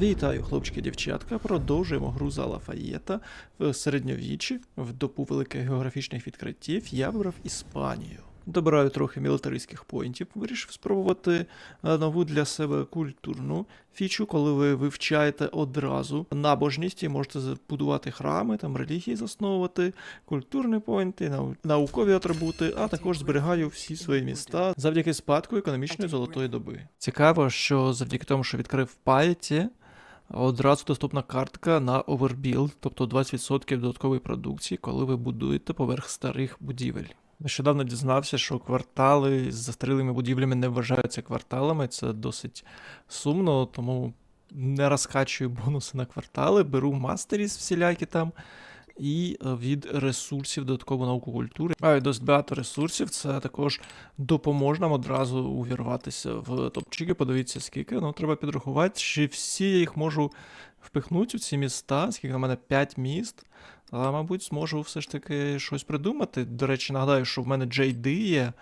Вітаю, хлопчики, дівчатка. Продовжуємо гру за Лафаєта в середньовіччі, в добу великих географічних відкриттів. Я вибрав Іспанію. Добираю трохи мілітаристських поінтів, вирішив спробувати е, нову для себе культурну фічу, коли ви вивчаєте одразу набожність і можете будувати храми, там релігії засновувати, культурні поінти, нау- наукові атрибути, а також зберігаю всі свої міста завдяки спадку економічної золотої доби. Цікаво, що завдяки тому, що відкрив паєті, Одразу доступна картка на Overbuild, тобто 20% додаткової продукції, коли ви будуєте поверх старих будівель. Нещодавно дізнався, що квартали з застарілими будівлями не вважаються кварталами. Це досить сумно, тому не розкачую бонуси на квартали, беру мастеріс всілякі там. І е, від ресурсів додатково науку культури. Маю досить багато ресурсів. Це також допоможе нам одразу увірватися в топчики. Подивіться, скільки. Ну, треба підрахувати, чи всі я їх можу впихнути у ці міста, скільки в мене 5 міст. Але, мабуть, зможу все ж таки щось придумати. До речі, нагадаю, що в мене JD є,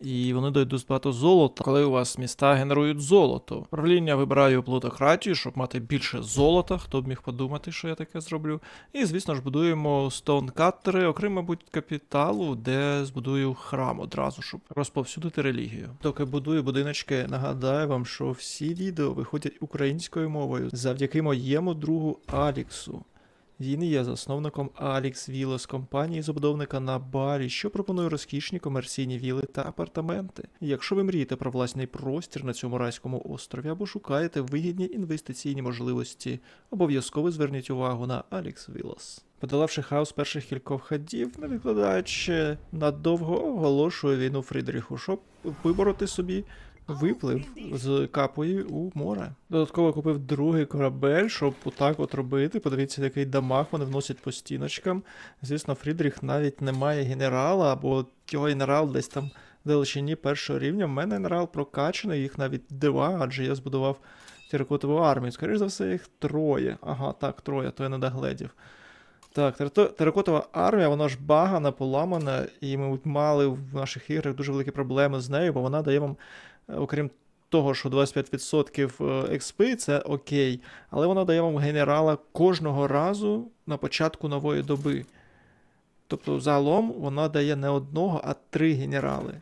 і вони дають досить багато золота, коли у вас міста генерують золото. Правління вибираю плутократію, щоб мати більше золота. Хто б міг подумати, що я таке зроблю. І, звісно ж, будуємо стоункаттери, окрім, мабуть, капіталу, де збудую храм одразу, щоб розповсюдити релігію. Доки будую будиночки, нагадаю вам, що всі відео виходять українською мовою завдяки моєму другу Аліксу. Він є засновником Alex Villas компанії забудовника на Балі, що пропонує розкішні комерційні віли та апартаменти. Якщо ви мрієте про власний простір на цьому райському острові або шукаєте вигідні інвестиційні можливості, обов'язково зверніть увагу на Alex Villas. Подолавши хаос перших кількох ходів, не відкладаючи надовго, оголошує війну Фрідріху, щоб вибороти собі виплив з капої у море. Додатково купив другий корабель, щоб отак от робити. Подивіться, який дамаг вони вносять по стіночкам. Звісно, Фрідріх навіть не має генерала, або його генерал десь там в далечині першого рівня. У мене генерал прокачаний, їх навіть два, адже я збудував теракотову армію. Скоріше за все, їх троє. Ага, так, троє, то я не догледів. Так, теракотова армія, вона ж багана, поламана, і ми мали в наших іграх дуже великі проблеми з нею, бо вона дає вам, окрім того, що 25% експи, це окей, але вона дає вам генерала кожного разу на початку нової доби. Тобто, загалом вона дає не одного, а три генерали.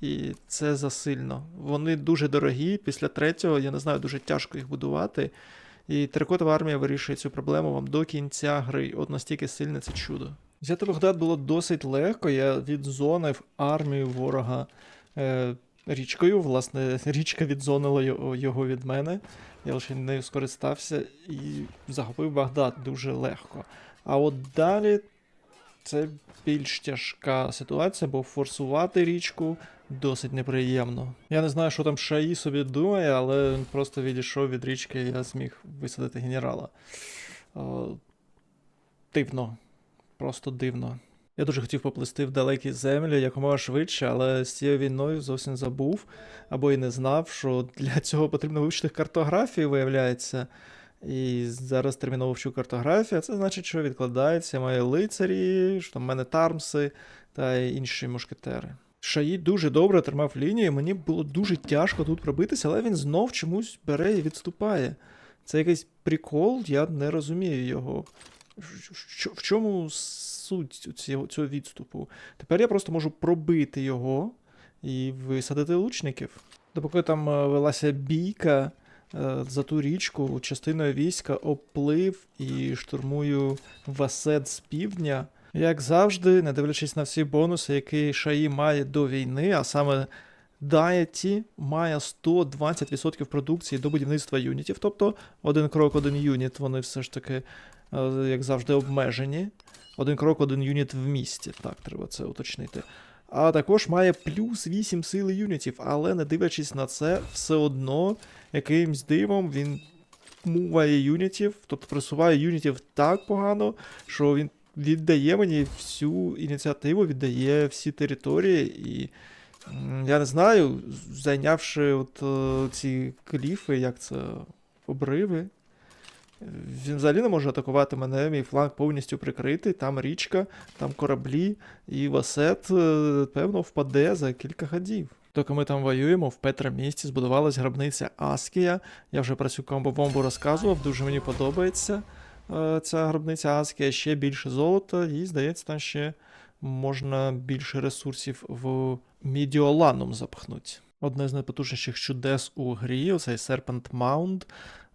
І це засильно. Вони дуже дорогі. Після третього, я не знаю, дуже тяжко їх будувати. І теракотова армія вирішує цю проблему вам до кінця гри. От настільки сильне це чудо. Взяти Багдад було досить легко. Я відзонив армію ворога е, річкою. Власне, річка відзонила його, від мене. Я лише нею скористався і захопив Багдад дуже легко. А от далі це більш тяжка ситуація, бо форсувати річку досить неприємно. Я не знаю, що там Шаї собі думає, але він просто відійшов від річки, і я зміг висадити генерала. Дивно. Просто дивно. Я дуже хотів поплисти в далекі землі якомога швидше, але з цією війною зовсім забув або і не знав, що для цього потрібно вивчити картографію, виявляється. І зараз терміново вчу картографію, це значить, що відкладається мої лицарі, що там в мене тармси та інші мушкетери. Шаї дуже добре тримав лінію, мені було дуже тяжко тут пробитися, але він знов чомусь бере і відступає. Це якийсь прикол, я не розумію його. В чому суть цього, цього відступу? Тепер я просто можу пробити його і висадити лучників. Допоки там е, велася бійка е, за ту річку, частиною війська оплив і штурмую Васет з півдня. Як завжди, не дивлячись на всі бонуси, які Шаї має до війни, а саме Даяті має 120% продукції до будівництва юнітів, тобто один крок, один юніт, вони все ж таки, як завжди, обмежені. Один крок, один юніт в місті. Так, треба це уточнити. А також має плюс 8 сили юнітів, але не дивлячись на це, все одно якимсь дивом він муває юнітів, тобто присуває юнітів так погано, що він віддає мені всю ініціативу, віддає всі території, і я не знаю, зайнявши от е, ці кліфи, як це обриви. Він взагалі не може атакувати мене, мій фланг повністю прикритий, там річка, там кораблі, і Васет, е, певно, впаде за кілька ходів. Доки ми там воюємо, в Петра місті збудувалась гробниця Аскія. Я вже про цю комбо-бомбу розказував, дуже мені подобається е, ця гробниця Аскія, ще більше золота, і здається, там ще можна більше ресурсів в Мідіоланум запхнути. Одне з найпотужніших чудес у грі, цей Serpent Mound,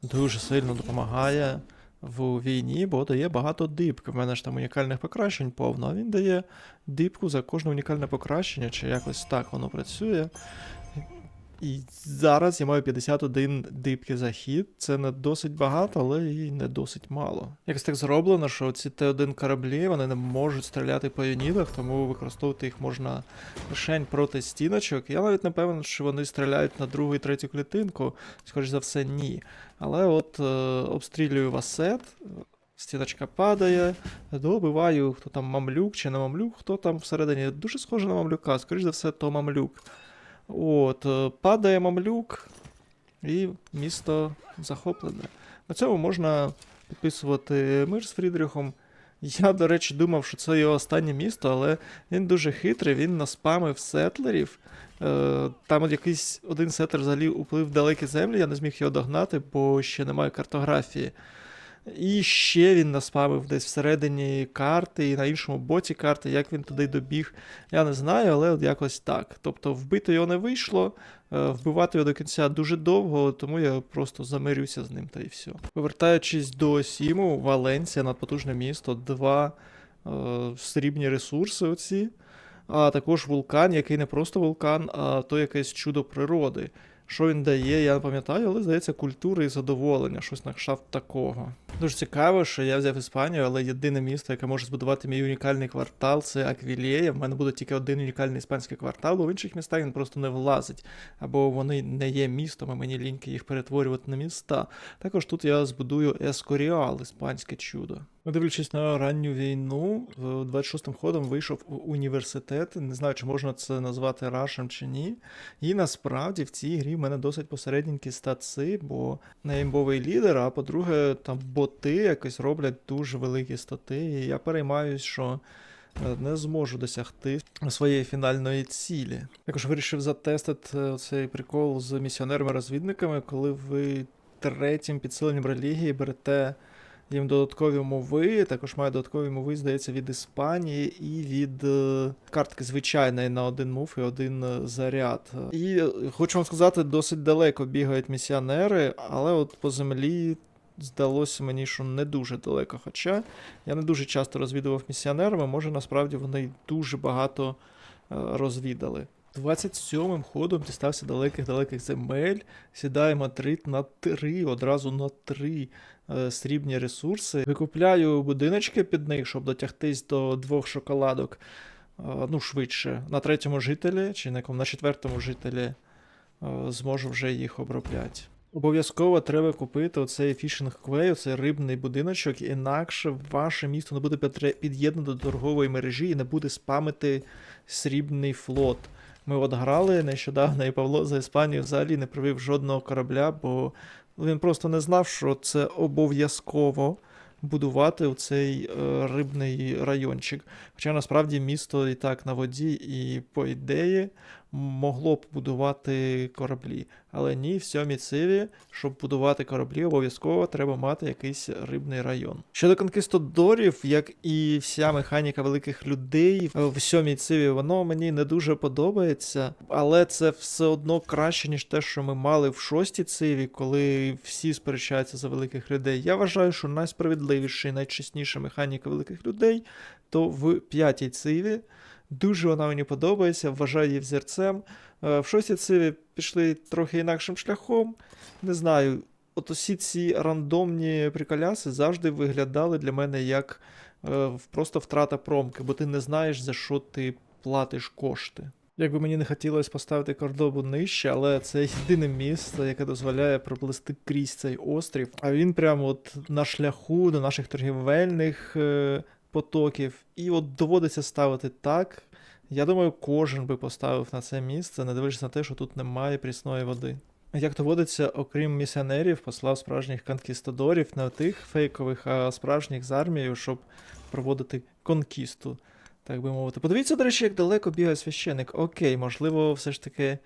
дуже сильно допомагає в війні, бо дає багато дипки. В мене ж там унікальних покращень повно, а він дає дипку за кожне унікальне покращення, чи якось так воно працює. І зараз я маю 51 дипки за хід. Це не досить багато, але і не досить мало. Якось так зроблено, що ці Т1 кораблі вони не можуть стріляти по юнітах, тому використовувати їх можна лише проти стіночок. Я навіть не певен, що вони стріляють на другу і третю клітинку. Скоріше за все, ні. Але от е, обстрілюю васет. Стіночка падає, добиваю, хто там мамлюк чи не мамлюк, хто там всередині. Дуже схоже на мамлюка, скоріш за все, то мамлюк. От, е, падає мамлюк, і місто захоплене. На цьому можна підписувати мир з Фрідріхом. Я, до речі, думав, що це його останнє місто, але він дуже хитрий, він наспамив сетлерів. Е, Там якийсь один сетлер взагалі уплив в далекі землі, я не зміг його догнати, бо ще немає картографії. І ще він наспамив десь всередині карти і на іншому боці карти, як він туди добіг, я не знаю, але от якось так. Тобто вбити його не вийшло, е, вбивати його до кінця дуже довго, тому я просто замирюся з ним та і все. Повертаючись до Сіму, Валенсія, надпотужне місто, два е, срібні ресурси оці, а також вулкан, який не просто вулкан, а то якесь чудо природи. Що він дає, я не пам'ятаю, але здається, культура і задоволення, щось на кшталт такого. Дуже цікаво, що я взяв Іспанію, але єдине місто, яке може збудувати мій унікальний квартал, це Аквілєя. В мене буде тільки один унікальний іспанський квартал, бо в інших містах він просто не влазить. Або вони не є містом, і мені ліньки їх перетворювати на міста. Також тут я збудую Ескоріал, іспанське чудо. Ну, Дивлячись на ранню війну, в 26-м ходом вийшов у університет. Не знаю, чи можна це назвати рашем чи ні. І насправді в цій грі в мене досить посередненькі статси, бо не імбовий лідер, а по-друге, там боти якось роблять дуже великі стати. І я переймаюсь, що е, не зможу досягти своєї фінальної цілі. Також вирішив затестити е, цей прикол з місіонерами-розвідниками, коли ви третім підсиленням релігії берете їм додаткові мови, також має додаткові мови, здається, від Іспанії і від е, картки звичайної на один мув і один е, заряд. І е, хочу вам сказати, досить далеко бігають місіонери, але от по землі. Здалося мені, що не дуже далеко. Хоча я не дуже часто розвідував місіонерами, може насправді вони дуже багато розвідали. 27-м ходом дістався далеких-далеких земель, сідає Мадрид на 3, одразу на 3 е, срібні ресурси. Викупляю будиночки під них, щоб дотягтись до двох шоколадок. е, ну, швидше. На третьому жителі, чи на на четвертому жителі е, зможу вже їх обробляти. Обов'язково треба купити оцей фішинг квей, оцей рибний будиночок, інакше ваше місто не буде під'єднано до торгової мережі і не буде спамити срібний флот. Ми от грали нещодавно, і Павло за Іспанію взагалі не привів жодного корабля, бо він просто не знав, що це обов'язково будувати у цей е, рибний райончик. Хоча насправді місто і так на воді, і по ідеї могло б будувати кораблі. Але ні, в сьомій циві, щоб будувати кораблі, обов'язково треба мати якийсь рибний район. Щодо конкістодорів, як і вся механіка великих людей е, в сьомій циві, воно мені не дуже подобається, але це все одно краще, ніж те, що ми мали в шостій циві, коли всі сперечаються за великих людей. Я вважаю, що найсправедливіша і найчесніша механіка великих людей то в п'ятій циві. Дуже вона мені подобається, вважаю її взірцем. Е, В шостій циві пішли трохи інакшим шляхом. Не знаю, от усі ці рандомні приколяси завжди виглядали для мене як е, просто втрата промки, бо ти не знаєш, за що ти платиш кошти. Якби мені не хотілося поставити кордобу нижче, але це єдине місце, яке дозволяє проплисти крізь цей острів. А він прямо от на шляху до наших торгівельних е, потоків. І от доводиться ставити так. Я думаю, кожен би поставив на це місце, не дивлячись на те, що тут немає прісної води. Як доводиться, окрім місіонерів, послав справжніх конкістадорів, не тих фейкових, а справжніх з армією, щоб проводити конкісту, так би мовити. Подивіться, до речі, як далеко бігає священик. Окей, можливо, все ж таки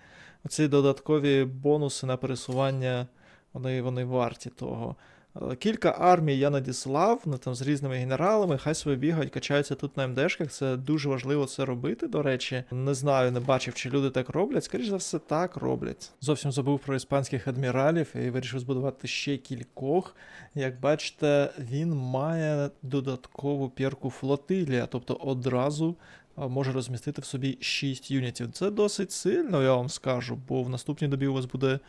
оці додаткові бонуси на пересування, вони, вони варті того. Е, Кілька армій я надіслав, ну там з різними генералами, хай собі бігають, качаються тут на МДшках. Це дуже важливо це робити, до речі. Не знаю, не бачив, чи люди так роблять. Скоріше за все, так роблять. Зовсім забув про іспанських адміралів і вирішив збудувати ще кількох. Як бачите, він має додаткову пірку флотилія, тобто одразу може розмістити в собі 6 юнітів. Це досить сильно, я вам скажу, бо в наступній добі у вас буде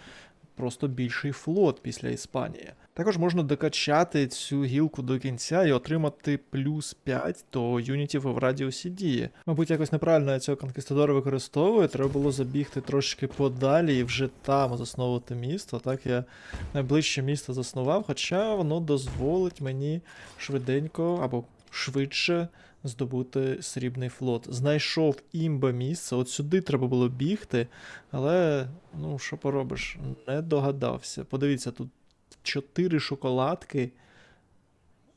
просто більший флот після Іспанії. Також можна докачати цю гілку до кінця і отримати плюс 5 до юнітів в радіусі дії. Мабуть, якось неправильно я цього конкістадора використовую. Треба було забігти трошки подалі і вже там засновувати місто. Так я найближче місто заснував, хоча воно дозволить мені швиденько або швидше здобути срібний флот. Знайшов імба місце, от сюди треба було бігти, але ну що поробиш, не догадався. Подивіться, тут 4 шоколадки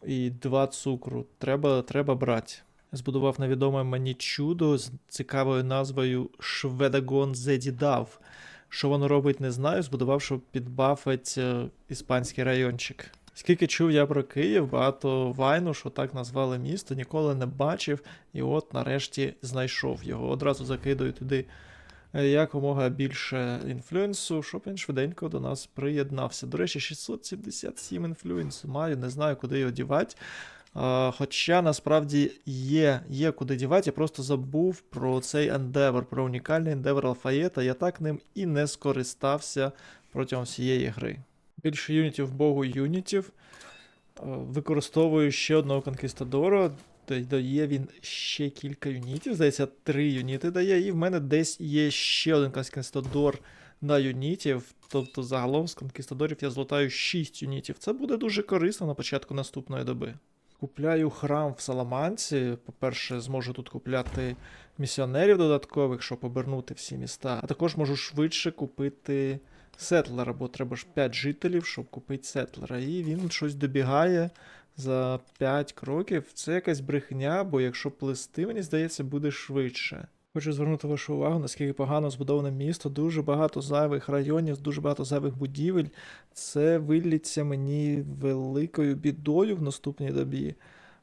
і 2 цукру. Треба, треба брати. Збудував невідоме мені чудо з цікавою назвою Шведагон Зедідав. Що воно робить, не знаю. Збудував, щоб підбафить е, іспанський райончик. Скільки чув я про Київ, багато вайну, що так назвали місто, ніколи не бачив, і от нарешті знайшов його. Одразу закидаю туди е, якомога більше інфлюенсу, щоб він швиденько до нас приєднався. До речі, 677 інфлюенсу маю, не знаю, куди його дівати. Хоча насправді є, є куди дівати, я просто забув про цей ендевер, про унікальний ендевер Алфаєта. Я так ним і не скористався протягом всієї гри. Більше юнітів богу юнітів. Е, Використовую ще одного конкістадора. Дає він ще кілька юнітів. Здається, три юніти дає. І в мене десь є ще один конкістадор на юнітів. Тобто загалом з конкістадорів я злотаю 6 юнітів. Це буде дуже корисно на початку наступної доби. Купляю храм в Саламанці. По-перше, зможу тут купляти місіонерів додаткових, щоб обернути всі міста. А також можу швидше купити сетлера, бо треба ж 5 жителів, щоб купити сетлера. І він щось добігає за 5 кроків. Це якась брехня, бо якщо плести, мені здається, буде швидше. Хочу звернути вашу увагу, наскільки погано збудоване місто, дуже багато зайвих районів, дуже багато зайвих будівель. Це вилліться мені великою бідою в наступній добі.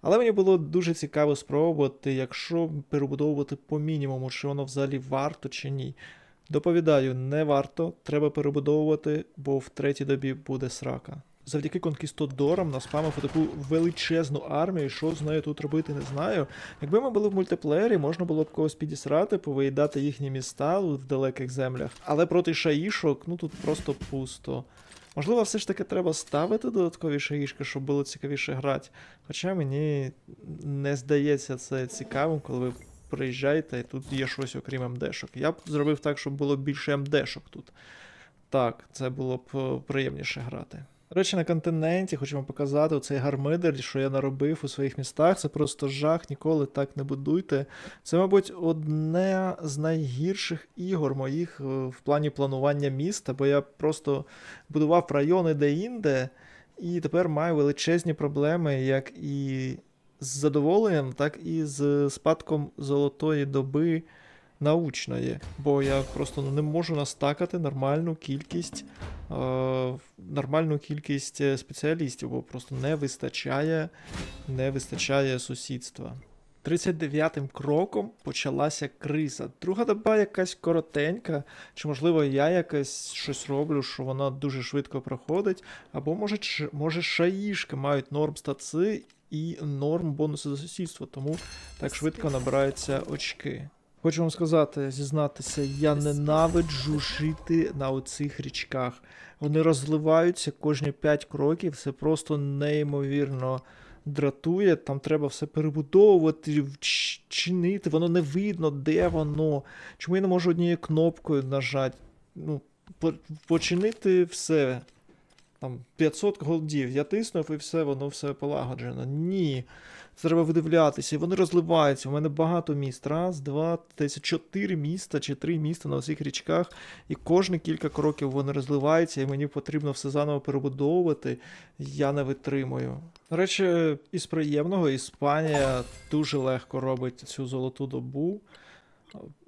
Але мені було дуже цікаво спробувати, якщо перебудовувати по мінімуму, чи воно взагалі варто чи ні. Доповідаю, не варто, треба перебудовувати, бо в третій добі буде срака. Завдяки конкістодорам наспамив таку величезну армію, що з нею тут робити, не знаю. Якби ми були в мультиплеєрі, можна було б когось підісрати, повиїдати їхні міста в далеких землях. Але проти шаїшок, ну тут просто пусто. Можливо, все ж таки треба ставити додаткові шаїшки, щоб було цікавіше грати. Хоча мені не здається це цікавим, коли ви приїжджаєте і тут є щось окрім МДшок. Я б зробив так, щоб було більше МДшок тут. Так, це було б е, приємніше грати. До речі, на континенті хочу вам показати оцей гармидер, що я наробив у своїх містах. Це просто жах, ніколи так не будуйте. Це, мабуть, одне з найгірших ігор моїх е, в плані планування міста, бо я просто будував райони де-інде, і тепер маю величезні проблеми, як і з задоволенням, так і з спадком золотої доби научної. Бо я просто не можу настакати нормальну кількість, е, нормальну кількість е, спеціалістів, бо просто не вистачає, не вистачає сусідства. 39-м кроком почалася криза. Друга доба якась коротенька, чи можливо я якось щось роблю, що вона дуже швидко проходить, або може, може шаїшки мають норм стаци і норм бонуси за сусідство, тому так швидко набираються очки. Хочу вам сказати, зізнатися, я ненавиджу жити на оцих річках. Вони розливаються кожні 5 кроків, це просто неймовірно дратує. Там треба все перебудовувати, чинити, воно не видно, де воно. Чому я не можу однією кнопкою нажати? Ну, починити все. Там 500 голдів. Я тиснув і все, воно все полагоджено. Ні. Треба видивлятися, і вони розливаються. У мене багато міст. Раз, два, десь чотири міста чи три міста на всіх річках. І кожні кілька кроків вони розливаються, і мені потрібно все заново перебудовувати. Я не витримую. До речі, із приємного Іспанія дуже легко робить цю золоту добу.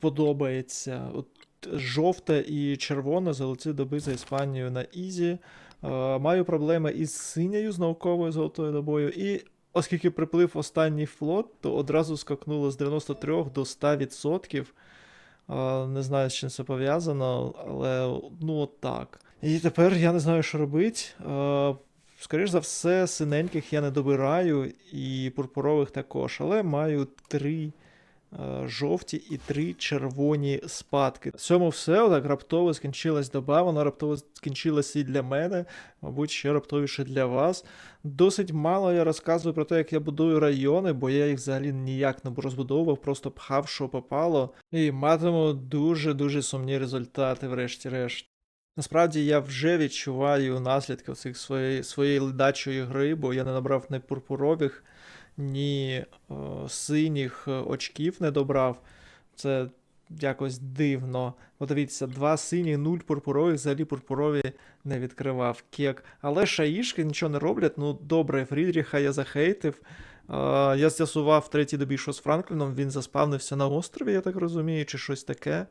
Подобається. От жовте і червоне золоті доби за Іспанією на Ізі. Е, Маю проблеми із синьою з науковою золотою добою. І оскільки приплив останній флот, то одразу скакнуло з 93 до 100%. Е, Не знаю, з чим це пов'язано, але ну от так. І тепер я не знаю, що робити. Скоріш за все, синеньких я не добираю, і пурпурових також, але маю три е, жовті і три червоні спадки. Цьому все отак раптово скінчилась доба, вона раптово скінчилась і для мене, мабуть, ще раптовіше для вас. Досить мало я розказую про те, як я будую райони, бо я їх взагалі ніяк не розбудовував, просто пхав, що попало, і матиму дуже-дуже сумні результати, врешті-решт. Насправді я вже відчуваю наслідки цих своєї, своєї ледачої гри, бо я не набрав ні пурпурових, ні е, синіх е, очків не добрав. Це якось дивно. Подивіться, два сині, нуль пурпурових, взагалі пурпурові не відкривав кек. Але шаїшки нічого не роблять. Ну добре, Фрідріха я захейтив. Е, я з'ясував третій добі, що з Франкліном він заспавнився на острові, я так розумію, чи щось таке.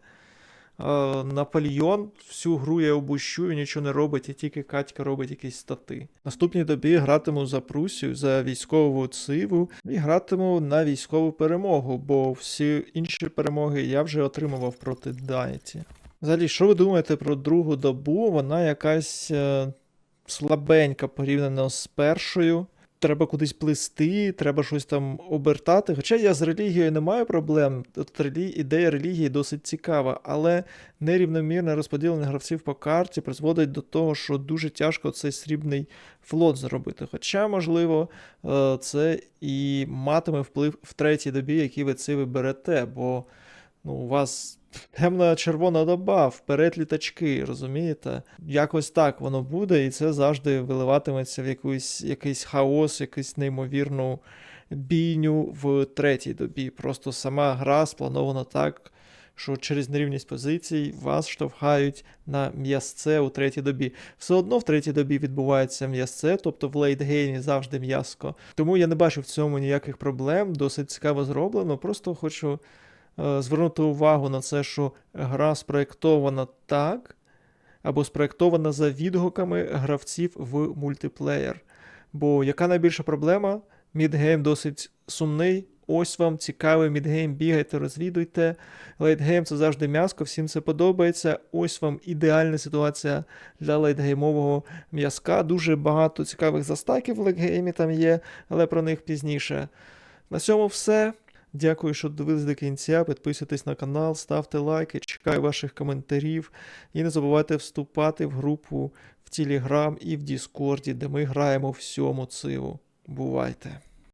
Наполеон всю гру я обущу і нічого не робить, і тільки Катька робить якісь стати. Наступній добі гратиму за Прусію, за військову циву і гратиму на військову перемогу, бо всі інші перемоги я вже отримував проти Дайті. Взагалі, що ви думаєте про другу добу? Вона якась е, слабенька порівняно з першою. Треба кудись плисти, треба щось там обертати. Хоча я з релігією не маю проблем. От релі... ідея релігії досить цікава, але нерівномірне розподілення гравців по карті призводить до того, що дуже тяжко цей срібний флот зробити. Хоча, можливо, е, це і матиме вплив в третій добі, який ви це виберете, бо ну, у вас темна червона доба, вперед літачки, розумієте? Якось так воно буде, і це завжди виливатиметься в якусь, якийсь хаос, якусь неймовірну бійню в третій добі. Просто сама гра спланована так, що через нерівність позицій вас штовхають на м'ясце у третій добі. Все одно в третій добі відбувається м'ясце, тобто в лейтгеймі завжди м'яско. Тому я не бачу в цьому ніяких проблем, досить цікаво зроблено. Просто хочу звернути увагу на це, що гра спроєктована так, або спроєктована за відгуками гравців в мультиплеєр. Бо яка найбільша проблема? Мідгейм досить сумний. Ось вам цікавий мідгейм, бігайте, розвідуйте. Лейтгейм це завжди м'яско, всім це подобається. Ось вам ідеальна ситуація для лейтгеймового м'язка. Дуже багато цікавих застаків в лейтгеймі там є, але про них пізніше. На цьому все. Дякую, що дивились до кінця. Підписуйтесь на канал, ставте лайки, чекаю ваших коментарів. І не забувайте вступати в групу в Телеграм і в Діскорді, де ми граємо всьому циву. Бувайте!